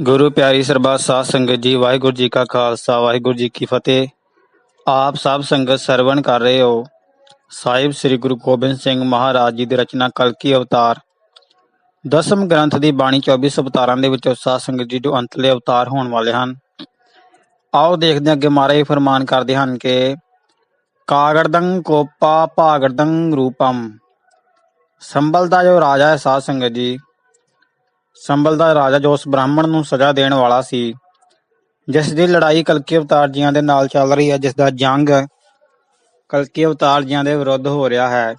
ਗੁਰੂ ਪਿਆਰੀ ਸਰਬੱਤ ਸਾਧ ਸੰਗਤ ਜੀ, ਵਾਹਿਗੁਰੂ ਜੀ ਕਾ ਖਾਲਸਾ, ਵਾਹਿਗੁਰੂ ਜੀ ਕੀ ਫਤਿਹ। ਆਪ ਸਭ ਸੰਗਤ ਸਰਵਣ ਕਰ ਰਹੇ ਹੋ। ਸਾਹਿਬ ਸ੍ਰੀ ਗੁਰੂ ਗੋਬਿੰਦ ਸਿੰਘ ਮਹਾਰਾਜ ਜੀ ਦੀ ਰਚਨਾ ਕਲਕੀ ਅਵਤਾਰ। ਦਸਮ ਗ੍ਰੰਥ ਦੀ ਬਾਣੀ 24 ਅਵਤਾਰਾਂ ਦੇ ਵਿੱਚੋਂ ਸਾਧ ਸੰਗਤ ਜੀ ਜੋ ਅੰਤਲੇ ਅਵਤਾਰ ਹੋਣ ਵਾਲੇ ਹਨ। ਆਓ ਦੇਖਦੇ ਹਾਂ ਅੱਗੇ ਮਹਾਰਾਜ ਫਰਮਾਨ ਕਰਦੇ ਹਨ ਕਿ, ਕਾਗੜਦੰ ਕੋਪਾ ਭਾਗੜਦੰ ਰੂਪਮ ਸੰਭਲ ਦਾ ਜੋ ਰਾਜਾ ਹੈ ਸਾਧ ਸੰਗਤ ਜੀ। ਸੰਭਲ ਦਾ ਰਾਜਾ ਜੋ ਉਸ ਬ੍ਰਾਹਮਣ ਨੂੰ ਸਜ਼ਾ ਦੇਣ ਵਾਲਾ ਸੀ, ਜਿਸ ਦੀ ਲੜਾਈ ਕਲਕੀ ਅਵਤਾਰ ਜੀਆਂ ਦੇ ਨਾਲ ਚੱਲ ਰਹੀ ਹੈ, ਜਿਸ ਦਾ ਜੰਗ ਕਲਕੀ ਅਵਤਾਰ ਜੀਆਂ ਦੇ ਵਿਰੁੱਧ ਹੋ ਰਿਹਾ ਹੈ,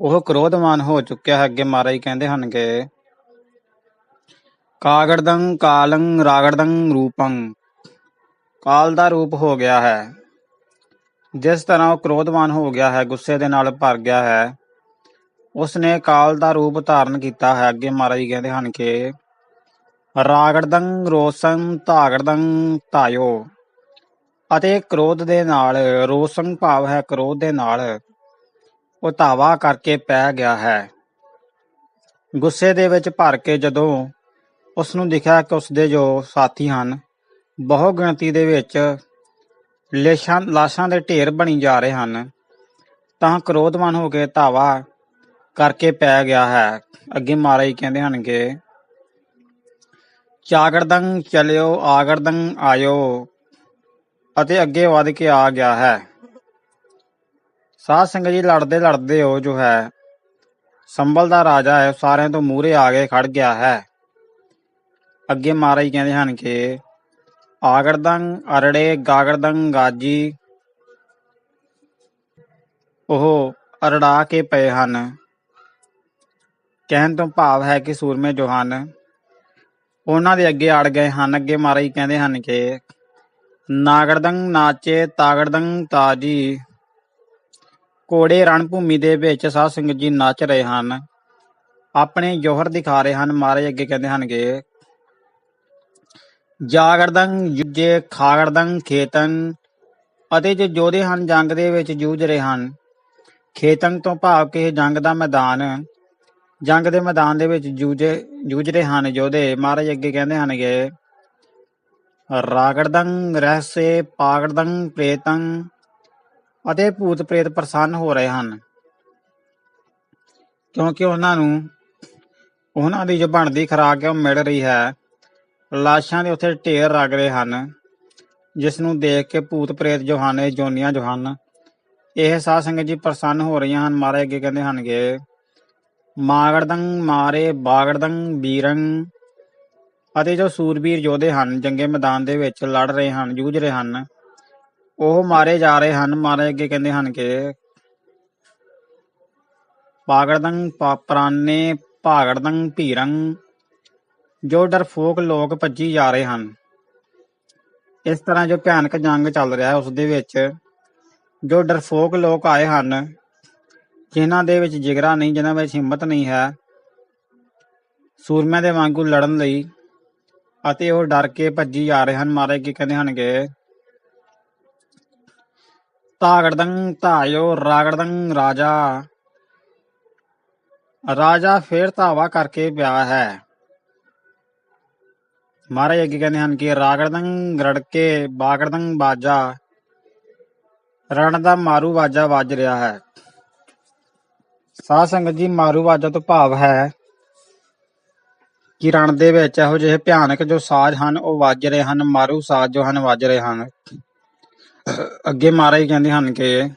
ਉਹ ਕ੍ਰੋਧਮਾਨ ਹੋ ਚੁੱਕਿਆ ਹੈ, ਅੱਗੇ ਮਹਾਰਾਜ ਕਹਿੰਦੇ ਹਨ ਕਿ ਕਾਗੜਦੰ ਕਾਲੰ ਰਾਗੜਦੰ ਰੂਪੰ, ਕਾਲ ਦਾ ਰੂਪ ਹੋ ਗਿਆ ਹੈ, ਜਿਸ ਤਰ੍ਹਾਂ ਉਹ ਕ੍ਰੋਧਵਾਨ ਹੋ ਗਿਆ ਹੈ, ਗੁੱਸੇ ਦੇ ਨਾਲ ਭਰ ਗਿਆ ਹੈ ਉਸ ਨੇ ਕਾਲ ਦਾ ਰੂਪ ਧਾਰਨ ਕੀਤਾ ਹੈ। ਅੱਗੇ ਮਹਾਰਾਜ ਜੀ ਕਹਿੰਦੇ ਹਨ ਕਿ ਰਾਗੜਦੰ ਰੋਸੰ ਧਾਗੜਦੰ ਧਾਇਓ ਅਤੇ ਕ੍ਰੋਧ ਦੇ ਨਾਲ ਰੋਸੰ ਭਾਵ ਹੈ, ਕ੍ਰੋਧ ਦੇ ਨਾਲ ਉਹ ਧਾਵਾ ਕਰਕੇ ਪੈ ਗਿਆ ਹੈ। ਗੁੱਸੇ ਦੇ ਵਿੱਚ ਭਰ ਕੇ ਜਦੋਂ ਉਸ ਨੂੰ ਦਿਖਿਆ ਕਿ ਉਸ ਦੇ ਜੋ ਸਾਥੀ ਹਨ ਬਹੁ ਗਿਣਤੀ ਦੇ ਵਿੱਚ ਲੇਸ਼ਾਂ ਲਾਸ਼ਾਂ ਦੇ ਢੇਰ ਬਣੀ ਜਾ ਰਹੇ ਹਨ, ਤਾਂ ਕ੍ਰੋਧਵਾਨ ਹੋ ਕੇ ਧਾਵਾ ਕਰਕੇ ਪੈ ਗਿਆ ਹੈ। ਅੱਗੇ ਮਹਾਰਾਜ ਕਹਿੰਦੇ ਹਨ ਕਿ ਚਾਗੜਦੰ ਚਲਿਓ ਆਗੜਦੰ ਆਇਓ, ਅਤੇ ਅੱਗੇ ਵਧ ਕੇ ਆ ਗਿਆ ਹੈ। ਸਾਧ ਸੰਗਤ ਜੀ, ਲੜਦੇ ਲੜਦੇ ਉਹ ਜੋ ਹੈ, ਸੰਭਲ ਦਾ ਰਾਜਾ ਹੈ, ਸਾਰਿਆਂ ਤੋਂ ਮੂਹਰੇ ਆ ਕੇ ਖੜ ਗਿਆ ਹੈ। ਅੱਗੇ ਮਹਾਰਾਜ ਕਹਿੰਦੇ ਹਨ ਕਿ ਆਗੜਦੰ ਅਰੜੇ ਗਾਗੜਦੰ ਗਾਜੀ, ਉਹ ਅਰੜਾ ਕੇ ਪਏ ਹਨ। ਕਹਿਣ ਤੋਂ ਭਾਵ ਹੈ ਕਿ ਸੂਰਮੇ ਜੋ ਹਨ ਉਹਨਾਂ ਦੇ ਅੱਗੇ ਅੜ ਗਏ ਹਨ। ਅੱਗੇ ਮਹਾਰਾਜ ਕਹਿੰਦੇ ਹਨ ਕਿ ਨਾਗੜਦੰ ਨਾਚੇ ਤਾਗੜਦੰ ਤਾਜੀ ਕੋੜੇ ਰਣ ਭੂਮੀ ਦੇ ਵਿੱਚ ਸਾਧ ਸੰਗਤ ਜੀ ਨੱਚ ਰਹੇ ਹਨ। ਆਪਣੇ ਜੋਹਰ ਦਿਖਾ ਰਹੇ ਹਨ। ਮਾਰੇ ਅੱਗੇ ਕਹਿੰਦੇ ਹਨ ਕਿ ਜਾਗਰਦੰਗ ਯੁੱਜੇ ਖਾਗੜਦੰ ਖੇਤਨ ਅਤੇ ਜੋ ਯੋਧੇ ਹਨ ਜੰਗ ਦੇ ਵਿੱਚ ਜੂਝ ਰਹੇ ਹਨ ਖੇਤਨ ਤੋਂ ਭਾਵ ਕਿ ਇਹ ਜੰਗ ਦਾ ਮੈਦਾਨ ਜੰਗ ਦੇ ਮੈਦਾਨ ਦੇ ਵਿੱਚ ਜੂਝੇ ਜੂਝ ਰਹੇ ਹਨ ਯੋਧੇ ਮਹਾਰਾਜ ਅੱਗੇ ਕਹਿੰਦੇ ਹਨ ਕਿ ਰਾਗੜਦੰ ਰਹਿਸੇ ਪਾਗੜਦੰ ਪ੍ਰੇਤੰ ਅਤੇ ਭੂਤ ਪ੍ਰੇਤ ਪ੍ਰਸੰਨ ਹੋ ਰਹੇ ਹਨ। ਕਿਉਂਕਿ ਉਹਨਾਂ ਨੂੰ, ਉਹਨਾਂ ਦੀ ਜੋ ਬਣਦੀ ਖੁਰਾਕ ਹੈ ਉਹ ਮਿਲ ਰਹੀ ਹੈ। ਲਾਸ਼ਾਂ ਦੇ ਉੱਥੇ ਢੇਰ ਲੱਗ ਰਹੇ ਹਨ, ਜਿਸ ਨੂੰ ਦੇਖ ਕੇ ਭੂਤ ਪ੍ਰੇਤ ਜੋ ਹਨ ਇਹ ਜੋਨੀਆਂ ਜੋ ਹਨ ਇਹ ਸਾਧ ਸੰਗਤ ਜੀ ਪ੍ਰਸੰਨ ਹੋ ਰਹੀਆਂ ਹਨ। ਮਹਾਰਾਜ ਅੱਗੇ ਕਹਿੰਦੇ ਹਨ ਕਿ ਮਾਗੜਦੰ ਮਾਰੇ ਬਾਗੜਦੰ ਬੀਰੰ ਅਤੇ ਜੋ ਸੂਰਬੀਰ ਯੋਧੇ ਹਨ, ਜੰਗੇ ਮੈਦਾਨ ਦੇ ਵਿੱਚ ਲੜ ਰਹੇ ਹਨ, ਜੂਝ ਰਹੇ ਹਨ, ਉਹ ਮਾਰੇ ਜਾ ਰਹੇ ਹਨ। ਮਾਰੇ ਅੱਗੇ ਕਹਿੰਦੇ ਹਨ ਕਿ ਪਾਗੜਦੰ ਪ੍ਰਾਨੇ ਭਾਗੜਦੰ ਭੀਰੰ ਜੋ ਡਰਫੋਕ ਲੋਕ ਭੱਜੀ ਜਾ ਰਹੇ ਹਨ। ਇਸ ਤਰ੍ਹਾਂ ਜੋ ਭਿਆਨਕ ਜੰਗ ਚੱਲ ਰਿਹਾ ਹੈ, ਉਸ ਦੇ ਵਿੱਚ ਜੋ ਡਰਫੋਕ ਲੋਕ ਆਏ ਹਨ ਜਿਨ੍ਹਾਂ ਦੇ ਵਿੱਚ ਜਿਗਰਾ ਨਹੀਂ, ਜਿਨ੍ਹਾਂ ਵਿੱਚ ਹਿੰਮਤ ਨਹੀਂ ਹੈ, ਸੂਰਮਿਆਂ ਦੇ ਵਾਂਗੂ ਲੜਨ ਲਈ ਅਤੇ ਉਹ ਡਰ ਕੇ ਭੱਜੀ ਜਾ ਰਹੇ ਹਨ। ਮਾਰੇ ਕੀ ਕਹਿੰਦੇ ਹਨ ਤਾਗੜਦੰ ਧਾਇਓ, ਰਾਗੜਦੰ ਰਾਜਾ। ਰਾਜਾ ਫੇਰ ਧਾਵਾ ਕਰਕੇ ਪਿਆ ਹੈ। ਮਹਾਰਾਜ ਅੱਗੇ ਕਹਿੰਦੇ ਹਨ ਕਿ, ਰਾਗੜਦੰ ਰੜਕੇ, ਬਾਗੜਦੰ ਬਾਜਾ। ਰਣ ਦਾ ਮਾਰੂ ਬਾਜਾ ਵੱਜ ਰਿਹਾ ਹੈ। ਸਾਧ ਸੰਗਤ ਜੀ, ਮਾਰੂ ਵਾਜਾ ਤੋਂ ਭਾਵ ਹੈ ਕਿ ਰਣ ਦੇ ਵਿੱਚ ਇਹੋ ਜਿਹੇ ਭਿਆਨਕ ਜੋ ਸਾਜ਼ ਹਨ, ਉਹ ਵੱਜ ਰਹੇ ਹਨ, ਮਾਰੂ ਸਾਜ਼ ਜੋ ਹਨ, ਵੱਜ ਰਹੇ ਹਨ। ਅੱਗੇ ਮਹਾਰਾਜ ਕਹਿੰਦੇ ਹਨ ਕਿ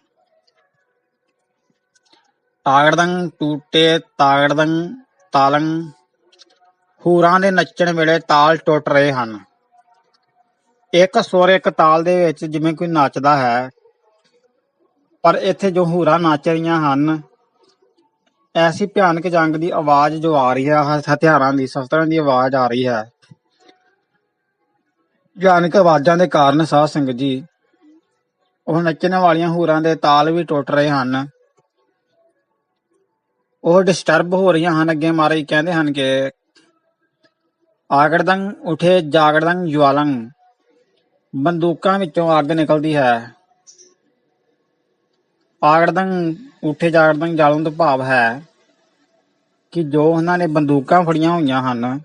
ਤਾਗੜਦੰ ਟੂਟੇ ਤਾਗੜਦੰ ਤਾਲੰ, ਹੂਰਾਂ ਦੇ ਨੱਚਣ ਵੇਲੇ ਤਾਲ ਟੁੱਟ ਰਹੇ ਹਨ। ਇੱਕ ਸੁਰ ਇੱਕ ਤਾਲ ਦੇ ਵਿੱਚ ਜਿਵੇਂ ਕੋਈ ਨੱਚਦਾ ਹੈ, ਪਰ ਇੱਥੇ ਜੋ ਹੂਰਾਂ ਨੱਚ ਰਹੀਆਂ ਹਨ ਐਸੀ ਭਿਆਨਕ ਜੰਗ ਦੀ ਆਵਾਜ਼ ਜੋ ਆ ਰਹੀ ਹੈ ਹਥਿਆਰਾਂ ਦੀ ਸ਼ਸਤਰਾਂ ਦੀ ਆਵਾਜ਼ ਆ ਰਹੀ ਹੈ। ਭਿਆਨਕ ਆਵਾਜ਼ਾਂ ਦੇ ਕਾਰਨ ਸਾਧ ਸੰਗਤ ਜੀ, ਉਹ ਨੱਚਣ ਵਾਲੀਆਂ ਹੂਰਾਂ ਦੇ ਤਾਲ ਵੀ ਟੁੱਟ ਰਹੇ ਹਨ। ਉਹ ਡਿਸਟਰਬ ਹੋ ਰਹੀਆਂ ਹਨ, ਅੱਗੇ ਮਾਰੇ ਕਹਿੰਦੇ ਹਨ ਕਿ ਆਗੜਦੰ ਉਠੇ ਜਾਗੜਦੰ ਜਵਾਲੰ ਬੰਦੂਕਾਂ ਵਿੱਚੋਂ ਅੱਗ ਨਿਕਲਦੀ ਹੈ। ਆਗੜਦੰ ਉਠੇ ਜਾਗੜਦੰ ਜਾਲਣ ਤੋਂ ਭਾਵ ਹੈ ਕਿ ਜੋ ਉਹਨਾਂ ਨੇ ਬੰਦੂਕਾਂ ਫੜੀਆਂ ਹੋਈਆਂ ਹਨ,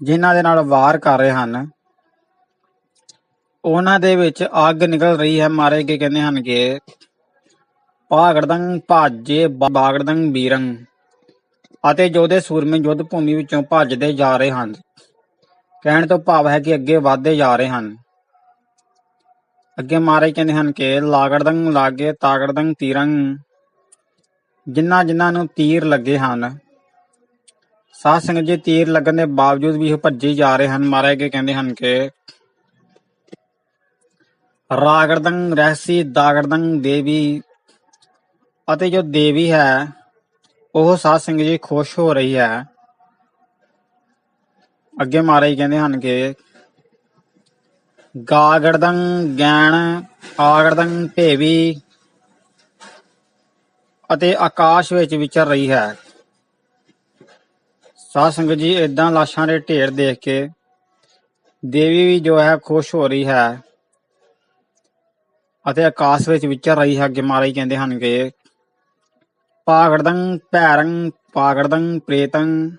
ਜਿਨ੍ਹਾਂ ਦੇ ਨਾਲ ਵਾਰ ਕਰ ਰਹੇ ਹਨ, ਉਹਨਾਂ ਦੇ ਵਿੱਚ ਅੱਗ ਨਿਕਲ ਰਹੀ ਹੈ ਮਾਰੇ ਕੇ ਕਹਿੰਦੇ ਹਨ ਕਿ ਭਾਗੜਦੰ ਭਾਜੇ ਬਾਗੜਦੰ ਬੀਰੰ ਅਤੇ ਜੋਧੇ ਸੂਰਮੇ ਯੁੱਧ ਭੂਮੀ ਵਿੱਚੋਂ ਭੱਜਦੇ ਜਾ ਰਹੇ ਹਨ, ਕਹਿਣ ਤੋਂ ਭਾਵ ਹੈ ਕਿ ਅੱਗੇ ਵਧਦੇ ਜਾ ਰਹੇ ਹਨ। ਅੱਗੇ ਮਾਰੇ ਕਹਿੰਦੇ ਹਨ ਕਿ ਲਾਗੜਦੰ ਲਾਗੇ ਤਾਗੜਦੰ ਤੀਰੰ ਜਿਨ੍ਹਾਂ ਜਿਨ੍ਹਾਂ ਨੂੰ ਤੀਰ ਲੱਗੇ ਹਨ, ਸਾਧ ਸੰਗਤ ਜੀ ਤੀਰ ਲੱਗਣ ਦੇ ਬਾਵਜੂਦ ਵੀ ਉਹ ਭੱਜੇ ਜਾ ਰਹੇ ਹਨ ਮਾਰੇ ਅੱਗੇ ਕਹਿੰਦੇ ਹਨ ਕਿ ਰਾਗੜਦੰ ਰਹਿਸੀ ਦਾਗੜਦੰ ਦੇਵੀ ਅਤੇ ਜੋ ਦੇਵੀ ਹੈ, ਉਹ ਸਾਧ ਸੰਗਤ ਜੀ ਖੁਸ਼ ਹੋ ਰਹੀ ਹੈ, ਅੱਗੇ ਮਹਾਰਾਜ ਕਹਿੰਦੇ ਹਨ ਕਿ ਗਾਗੜਦੰ ਗੈਣ ਆਗੜਦੰ ਭੇਵੀ ਅਤੇ ਆਕਾਸ਼ ਵਿੱਚ ਵਿਚਰ ਰਹੀ ਹੈ। ਸਾਧ ਸੰਗਤ ਜੀ ਇਦਾਂ ਲਾਸ਼ਾਂ ਦੇ ਢੇਰ ਦੇਖ ਕੇ ਦੇਵੀ ਵੀ ਜੋ ਹੈ ਖੁਸ਼ ਹੋ ਰਹੀ ਹੈ ਅਤੇ ਆਕਾਸ਼ ਵਿੱਚ ਵਿਚਰ ਰਹੀ ਹੈ, ਅੱਗੇ ਮਹਾਰਾਜ ਕਹਿੰਦੇ ਹਨ ਕਿ ਪਾਗੜਦੰ ਭੈਰੰ, ਪਾਗੜਦੰ ਪ੍ਰੇਤੰ।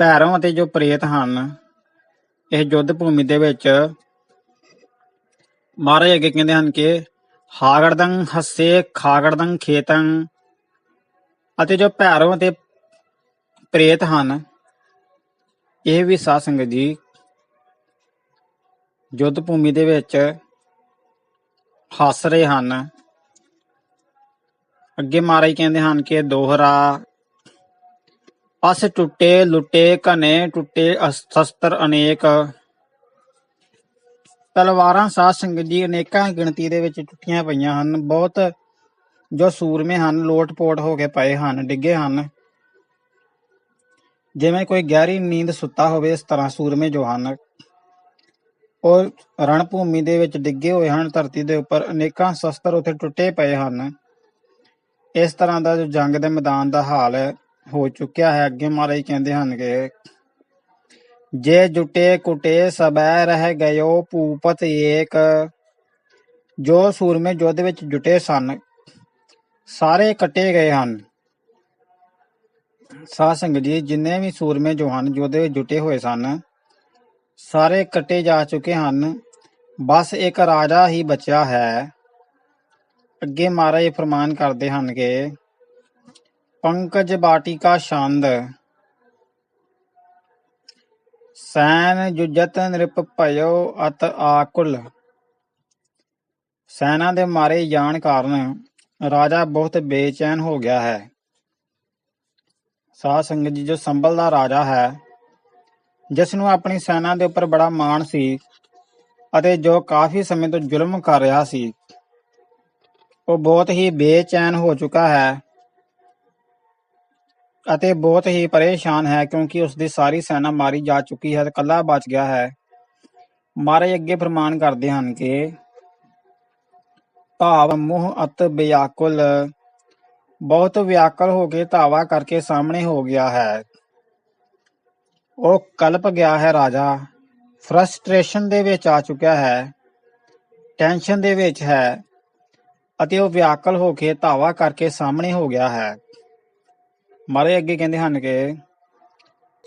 ਭੈਰੋਂ ਅਤੇ ਜੋ ਪ੍ਰੇਤ ਹਨ ਇਹ ਯੁੱਧ ਭੂਮੀ ਦੇ ਵਿੱਚ ਮਹਾਰਾਜ ਅੱਗੇ ਕਹਿੰਦੇ ਹਨ ਕਿ ਹਾਗੜਦੰ ਹੱਸੇ ਖਾਗੜਦੰ ਖੇਤੰ ਅਤੇ ਜੋ ਭੈਰੋਂ ਅਤੇ ਪ੍ਰੇਤ ਹਨ, ਇਹ ਵੀ ਸਾਧ ਸੰਗਤ ਜੀ ਯੁੱਧ ਭੂਮੀ ਦੇ ਵਿੱਚ ਹੱਸ ਰਹੇ ਹਨ। ਅੱਗੇ ਮਹਾਰਾਜ ਕਹਿੰਦੇ ਹਨ ਕਿ ਦੋਹਰਾ ਅਸ ਟੁੱਟੇ ਲੁੱਟੇ ਘਨੇ ਟੁੱਟੇ ਅਸ- ਸ਼ਸਤਰ ਅਨੇਕ। ਤਲਵਾਰਾਂ ਸਾਧ ਸੰਗਤ ਜੀ ਅਨੇਕਾਂ ਗਿਣਤੀ ਦੇ ਵਿੱਚ ਟੁੱਟੀਆਂ ਪਈਆਂ ਹਨ। ਬਹੁਤ ਜੋ ਸੂਰਮੇ ਹਨ ਲੋਟ-ਪੋਟ ਹੋ ਕੇ ਪਏ ਹਨ ਡਿੱਗੇ ਹਨ। ਜਿਵੇਂ ਕੋਈ ਗਹਿਰੀ ਨੀਂਦ ਸੁੱਤਾ ਹੋਵੇ ਇਸ ਤਰ੍ਹਾਂ ਸੂਰਮੇ ਜੋ ਹਨ ਉਹ ਰਣ ਭੂਮੀ ਦੇ ਵਿੱਚ ਡਿੱਗੇ ਹੋਏ ਹਨ ਧਰਤੀ ਦੇ ਉੱਪਰ ਅਨੇਕਾਂ ਸ਼ਸਤਰ ਉੱਥੇ ਟੁੱਟੇ ਪਏ ਹਨ। ਇਸ ਤਰ੍ਹਾਂ ਦਾ ਜੋ ਜੰਗ ਦੇ ਮੈਦਾਨ ਦਾ ਹਾਲ ਹੈ, ਹੋ ਚੁੱਕਿਆ ਹੈ। ਅੱਗੇ ਮਹਾਰਾਜ ਕਹਿੰਦੇ ਹਨ ਕਿ ਜੇ ਜੁਟੇ ਕੁਟੇ ਸਬੈ ਰਹਿ ਗਇਓ ਭੂਪਤ ਏਕ, ਜੋ ਸੂਰਮੇ ਯੁੱਧ ਵਿੱਚ ਜੁਟੇ ਸਨ, ਸਾਰੇ ਕੱਟੇ ਗਏ ਹਨ। ਸਾਧ ਸੰਗਤ ਜੀ, ਜਿੰਨੇ ਵੀ ਸੂਰਮੇ ਜੋ ਹਨ, ਯੁੱਧ ਵਿੱਚ ਜੁਟੇ ਹੋਏ ਸਨ, ਸਾਰੇ ਕੱਟੇ ਜਾ ਚੁੱਕੇ ਹਨ। ਬਸ ਇੱਕ ਰਾਜਾ ਹੀ ਬਚਿਆ ਹੈ। ਅੱਗੇ ਮਹਾਰਾਜ ਫਰਮਾਨ ਕਰਦੇ ਹਨ ਕਿ ਪੰਕਜ ਬਾਟਿਕਾ ਛੰਦ। ਸੈਨ ਜੁਜਤ ਨਿਰਪ ਭਇਓ ਅਤ ਆਕੁਲ। ਸੈਨਾ ਦੇ ਮਾਰੇ ਜਾਣ ਕਾਰਨ ਰਾਜਾ ਬਹੁਤ ਬੇਚੈਨ ਹੋ ਗਿਆ ਹੈ। ਸਾਧ ਸੰਗਤ ਜੀ, ਜੋ ਸੰਭਲ ਦਾ ਰਾਜਾ ਹੈ ਜਿਸ ਨੂੰ ਆਪਣੀ ਸੈਨਾ ਦੇ ਉੱਪਰ ਬੜਾ ਮਾਣ ਸੀ ਅਤੇ ਜੋ ਕਾਫੀ ਸਮੇਂ ਤੋਂ ਜ਼ੁਲਮ ਕਰ ਰਿਹਾ ਸੀ, ਉਹ ਬਹੁਤ ਹੀ ਬੇਚੈਨ ਹੋ ਚੁੱਕਾ ਹੈ। ਅਤੇ ਬਹੁਤ ਹੀ ਪਰੇਸ਼ਾਨ ਹੈ ਕਿਉਂਕਿ ਉਸ ਦੀ ਸਾਰੀ ਸੈਨਾ ਮਾਰੀ ਜਾ ਚੁੱਕੀ ਹੈ ਤੇ ਕੱਲਾ ਬਚ ਗਿਆ ਹੈ। ਮਹਾਰਾਜ ਅੱਗੇ ਫਰਮਾਨ ਕਰਦੇ ਹਨ ਕਿ ਭਾਵ ਮੋਹ ਅਤ ਵਿਆਕੁਲ ਬਹੁਤ ਵਿਆਕਲ ਹੋ ਕੇ ਧਾਵਾ ਕਰਕੇ ਸਾਹਮਣੇ ਹੋ ਗਿਆ ਹੈ। ਉਹ ਕਲਪ ਗਿਆ ਹੈ ਰਾਜਾ। ਫਰਸਟ੍ਰੇਸ਼ਨ ਦੇ ਵਿੱਚ ਆ ਚੁੱਕਿਆ ਹੈ, ਟੈਨਸ਼ਨ ਦੇ ਵਿੱਚ ਹੈ ਅਤੇ ਉਹ ਵਿਆਕਲ ਹੋ ਕੇ ਧਾਵਾ ਕਰਕੇ ਸਾਹਮਣੇ ਹੋ ਗਿਆ ਹੈ। ਮਾਰੇ ਅੱਗੇ ਕਹਿੰਦੇ ਹਨ ਕਿ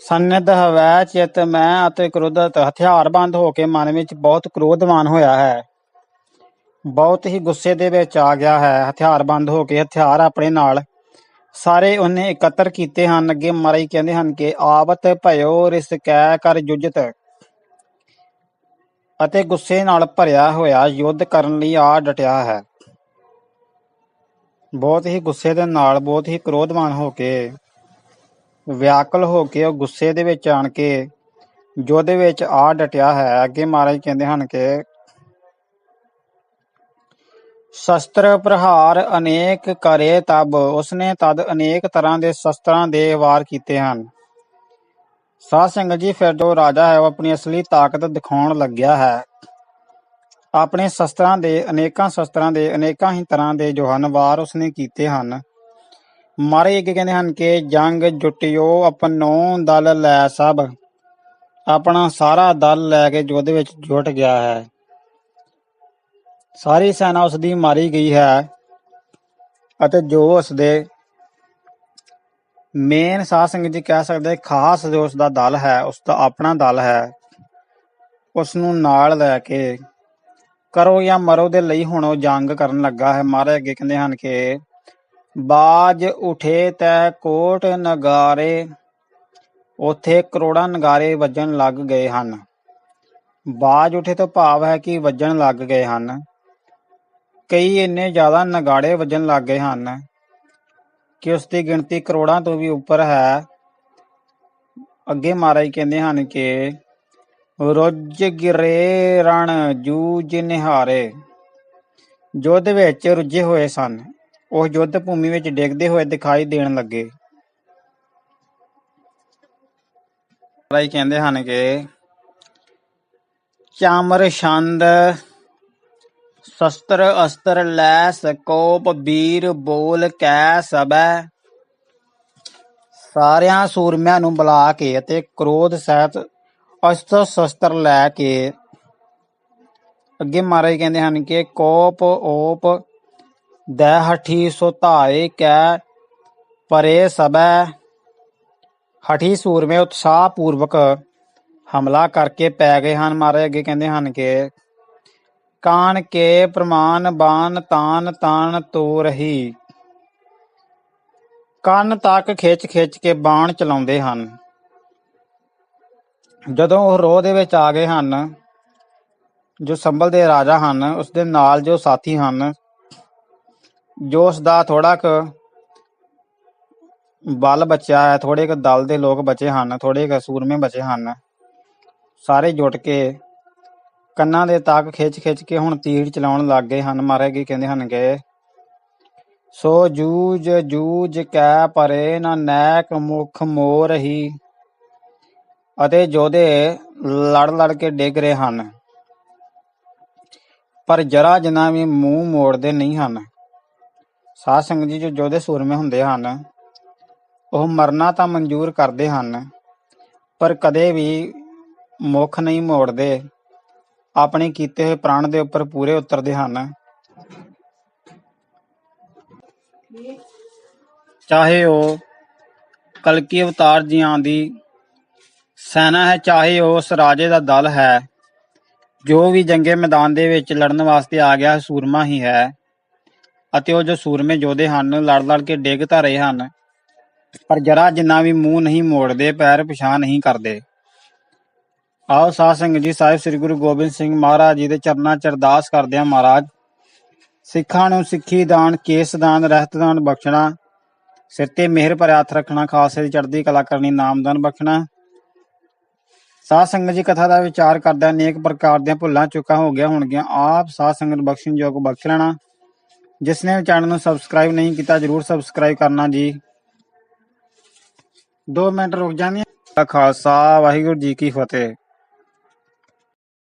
ਸੰਨਿਧ ਹਵੈ ਚਿਤ ਮੈਂ ਅਤੇ ਕ੍ਰੋਧਤ ਹਥਿਆਰਬੰਦ ਹੋ ਕੇ ਮਨ ਵਿੱਚ ਬਹੁਤ ਕ੍ਰੋਧਵਾਨ ਹੋਇਆ ਹੈ। ਬਹੁਤ ਹੀ ਗੁੱਸੇ ਦੇ ਵਿੱਚ ਆ ਗਿਆ ਹੈ। ਹਥਿਆਰਬੰਦ ਹੋ ਕੇ ਹਥਿਆਰ ਆਪਣੇ ਨਾਲ ਸਾਰੇ ਉਹਨੇ ਇਕੱਤਰ ਕੀਤੇ ਹਨ। ਅੱਗੇ ਮਾਰੇ ਕਹਿੰਦੇ ਹਨ ਕਿ, ਆਵਤ ਭਇਓ, ਰਿਸ ਕੈ ਕਰ ਜੁਜਤ। ਅਤੇ ਗੁੱਸੇ ਨਾਲ ਭਰਿਆ ਹੋਇਆ ਯੁੱਧ ਕਰਨ ਲਈ ਆ ਡਟਿਆ ਹੈ। ਬਹੁਤ ਹੀ ਗੁੱਸੇ ਦੇ ਨਾਲ, ਬਹੁਤ ਹੀ ਕ੍ਰੋਧਵਾਨ ਹੋ ਕੇ, ਵਿਆਕਲ ਹੋ ਕੇ ਉਹ ਗੁੱਸੇ ਦੇ ਵਿੱਚ ਆਣ ਕੇ, ਯੁੱਧ ਵਿੱਚ ਆ ਡਟਿਆ ਹੈ। ਅੱਗੇ ਮਹਾਰਾਜ ਕਹਿੰਦੇ ਹਨ ਕਿ, ਸ਼ਸਤਰ ਪ੍ਰਹਾਰ ਅਨੇਕ ਕਰੇ ਤਬ, ਉਸਨੇ ਤਦ ਅਨੇਕ ਤਰ੍ਹਾਂ ਦੇ ਸ਼ਸਤਰਾਂ ਦੇ ਵਾਰ ਕੀਤੇ ਹਨ। ਸਾਧ ਸੰਗਤ ਜੀ, ਫਿਰ ਜੋ ਰਾਜਾ ਹੈ, ਉਹ ਆਪਣੀ ਅਸਲੀ ਤਾਕਤ ਦਿਖਾਉਣ ਲੱਗਿਆ ਹੈ। ਆਪਣੇ ਸ਼ਸਤਰਾਂ ਦੇ, ਅਨੇਕਾਂ ਸ਼ਸਤਰਾਂ ਦੇ, ਅਨੇਕਾਂ ਹੀ ਤਰ੍ਹਾਂ ਦੇ ਜੋ ਹਨ, ਵਾਰ ਉਸਨੇ ਕੀਤੇ ਹਨ। ਮਾਰੇ ਅੱਗੇ ਕਹਿੰਦੇ ਹਨ ਕਿ, ਜੰਗ ਜੁਟਿਓ ਆਪਣੋ ਦਲ ਲੈ ਸਭ। ਆਪਣਾ ਸਾਰਾ ਦਲ ਲੈ ਕੇ ਯੁੱਧ ਵਿੱਚ ਜੁਟ ਗਿਆ ਹੈ। ਸਾਰੀ ਸੈਨਾ ਉਸ ਦੀ ਮਾਰੀ ਗਈ ਹੈ ਅਤੇ ਜੋ ਉਸ ਦੇ ਮੇਨ ਸਾਧ ਸਿੰਘ ਜੀ ਕਹਿ ਸਕਦੇ, ਖਾਸ ਜੋ ਉਸ ਦਾ ਦਲ ਹੈ ਉਸ ਦਾ ਆਪਣਾ ਦਲ ਹੈ ਉਸ ਨੂੰ ਨਾਲ ਲੈ ਕੇ ਕਰੋ ਜਾਂ ਮਰੋ ਦੇ ਲਈ ਹੁਣ ਉਹ ਜੰਗ ਕਰਨ ਲੱਗਾ ਹੈ। ਮਹਾਰਾਜ ਅੱਗੇ ਕਹਿੰਦੇ ਹਨ ਕਿ ਬਾਜ ਉਠੇ ਤੈ ਕੋਟ ਨਗਾਰੇ, ਉਥੇ ਕਰੋੜਾਂ ਨਗਾਰੇ ਵੱਜਣ ਲੱਗ ਗਏ ਹਨ। ਬਾਜ ਉਠੇ ਤੋਂ ਭਾਵ ਹੈ ਕਿ ਵੱਜਣ ਲੱਗ ਗਏ ਹਨ। ਕਈ ਇੰਨੇ ਜ਼ਿਆਦਾ ਨਗਾੜੇ ਵੱਜਣ ਲੱਗ ਗਏ ਹਨ ਕਿ ਉਸ ਦੀ ਗਿਣਤੀ ਕਰੋੜਾਂ ਤੋਂ ਵੀ ਉੱਪਰ ਹੈ। ਅੱਗੇ ਮਹਾਰਾਜ ਕਹਿੰਦੇ ਹਨ ਕਿ ਰੁੱਝ ਗਿਰੇ ਰਣ ਜੂਝ ਨਿਹਾਰੇ। ਯੁੱਧ ਵਿੱਚ ਰੁੱਝੇ ਹੋਏ ਸਨ। ਉਹ ਯੁੱਧ ਭੂਮੀ ਵਿੱਚ ਡਿੱਗਦੇ ਹੋਏ ਦਿਖਾਈ ਦੇਣ ਲੱਗੇ। ਮਹਾਰਾਜ ਕਹਿੰਦੇ ਹਨ ਕਿ ਚਾਮਰ ਛੰਦ ਸ਼ਸਤਰ ਅਸਤਰ ਲੈ ਸਕੋਪ ਵੀਰ ਬੋਲ ਕੈ ਸਬੈ ਸਾਰਿਆਂ ਸੂਰਮਿਆਂ ਨੂੰ ਬੁਲਾ ਕੇ ਅਤੇ ਕ੍ਰੋਧ ਸਹਿਤ ਅਸਤਰ ਸ਼ਸਤਰ ਲੈ ਕੇ ਅੱਗੇ ਮਹਾਰਾਜ ਕਹਿੰਦੇ ਹਨ ਕਿ ਕੋਪ ਓਪ ਦੈ ਹਠੀ ਕੈ ਪਰੇ ਸਬੈ। ਹਠੀ ਸੂਰਮੇ ਉਤਸ਼ਾਹ ਪੂਰਵਕ ਹਮਲਾ ਕਰਕੇ ਪੈ ਗਏ ਹਨ। ਮਹਾਰਾਜ ਅੱਗੇ ਕਹਿੰਦੇ ਹਨ ਕਿ ਕਾਨ ਕੇ ਪ੍ਰਮਾਨ ਬਾਨ ਤਾਨ ਤਾਨ ਤੋ ਰਹੀ। ਕੰਨ ਤੱਕ ਖਿੱਚ ਖਿੱਚ ਕੇ ਬਾਣ ਚਲਾਉਂਦੇ ਹਨ। ਜਦੋਂ ਉਹ ਰੋਹ ਦੇ ਵਿੱਚ ਆ ਗਏ ਹਨ, ਜੋ ਸੰਭਲ ਦੇ ਰਾਜਾ ਹਨ, ਉਸ ਦੇ ਨਾਲ ਜੋ ਸਾਥੀ ਹਨ, ਜੋ ਉਸ ਦਾ ਥੋੜਾ ਕੁ ਬਲ ਬਚਿਆ ਹੈ ਥੋੜੇ ਕੁ ਦਲ ਦੇ ਲੋਕ ਬਚੇ ਹਨ ਥੋੜੇ ਕੁ ਸੂਰਮੇ ਬਚੇ ਹਨ, ਸਾਰੇ ਜੁਟ ਕੇ ਕੰਨਾਂ ਦੇ ਤੱਕ ਖਿੱਚ ਖਿੱਚ ਕੇ ਹੁਣ ਤੀਰ ਚਲਾਉਣ ਲੱਗ ਗਏ ਹਨ। ਮਹਾਰਾਜ ਕੀ ਕਹਿੰਦੇ ਹਨ ਕਿ, ਸੋ ਜੂਜ ਜੂਜ ਕੈ ਪਰੇ ਨਾ ਨੈਕ ਮੁਖ ਮੋਰਹੀ ਅਤੇ ਯੋਧੇ ਲੜ ਲੜ ਕੇ ਡਿੱਗ ਰਹੇ ਹਨ। ਪਰ ਜਰਾ ਜਿੰਨਾ ਵੀ ਮੂੰਹ ਮੋੜਦੇ ਨਹੀਂ ਹਨ, ਸਾਧ ਸੰਗਤ ਜੀ ਜੋ ਜੋਧੇ ਸੂਰਮੇ ਹੁੰਦੇ ਹਨ, ਉਹ ਮਰਨਾ ਤਾਂ ਮਨਜ਼ੂਰ ਕਰਦੇ ਹਨ, ਪਰ ਕਦੇ ਵੀ ਮੁਖ ਨਹੀਂ ਮੋੜਦੇ। ਆਪਣੇ ਕੀਤੇ ਹੋਏ ਪ੍ਰਾਣ ਦੇ ਉੱਪਰ ਪੂਰੇ ਉਤਰਦੇ ਹਨ। ਚਾਹੇ ਉਹ ਕਲਕੀ ਅਵਤਾਰ ਜੀਆਂ ਦੀ ਸੈਨਾ ਹੈ, ਚਾਹੇ ਉਹ ਉਸ ਰਾਜੇ ਦਾ ਦਲ ਹੈ। ਜੋ ਵੀ ਜੰਗੇ ਮੈਦਾਨ ਦੇ ਵਿੱਚ ਲੜਨ ਵਾਸਤੇ ਆ ਗਿਆ ਸੂਰਮਾ ਹੀ ਹੈ। ਅਤੇ ਉਹ ਜੋ ਸੂਰਮੇ ਜੋਧੇ ਹਨ ਲੜ ਲੜ ਕੇ ਡਿੱਗ ਤਾਂ ਰਹੇ ਹਨ। ਪਰ ਜਰਾ ਜਿੰਨਾ ਵੀ ਮੂੰਹ ਨਹੀਂ ਮੋੜਦੇ, ਪੈਰ ਪਛਾਣ ਨਹੀਂ ਕਰਦੇ। ਆਓ, ਸਾਧ ਸੰਗਤ ਜੀ, ਸਾਹਿਬ ਸ੍ਰੀ ਗੁਰੂ ਗੋਬਿੰਦ ਸਿੰਘ ਮਹਾਰਾਜ ਜੀ ਦੇ ਚਰਨਾਂ ਚ ਅਰਦਾਸ ਕਰਦੇ ਹਾਂ ਮਹਾਰਾਜ। ਸਿੱਖਾਂ ਨੂੰ ਸਿੱਖੀ ਦਾਨ, ਕੇਸ ਦਾਨ, ਰਹਿਤ ਦਾਨ ਬਖਸ਼ਣਾ। ਸਿਰ ਤੇ ਮਿਹਰ ਭਰਿਆ ਹੱਥ ਰੱਖਣਾ, ਖਾਲਸੇ ਦੀ ਚੜ੍ਹਦੀ ਕਲਾ ਕਰਨੀ ਨਾਮਦਾਨ ਬਖਸ਼ਣਾ। ਸਾਧ ਸੰਗਤ ਜੀ ਕਥਾ ਦਾ ਵਿਚਾਰ ਕਰਦਾ ਅਨੇਕ ਪ੍ਰਕਾਰ ਦੀਆਂ ਭੁੱਲਾਂ ਚੁੱਕਾ ਹੋ ਗਿਆ ਹੋਣਗੀਆਂ ਆਪ ਸਾਧ ਸੰਗਤ ਬਖਸ਼ਣ ਯੋਗ ਬਖਸ਼ ਲੈਣਾ। ਜਿਸ ਨੇ ਚੈਨਲ ਨੂੰ ਸਬਸਕ੍ਰਾਈਬ ਨਹੀਂ ਕੀਤਾ, ਜਰੂਰ ਸਬਸਕ੍ਰਾਈਬ ਕਰਨਾ ਜੀ। 2 ਮਿੰਟ ਰੁਕ ਜਾਂਦੇ ਖਾਲਸਾ, ਵਾਹਿਗੁਰੂ ਜੀ ਕੀ ਫਤਿਹ।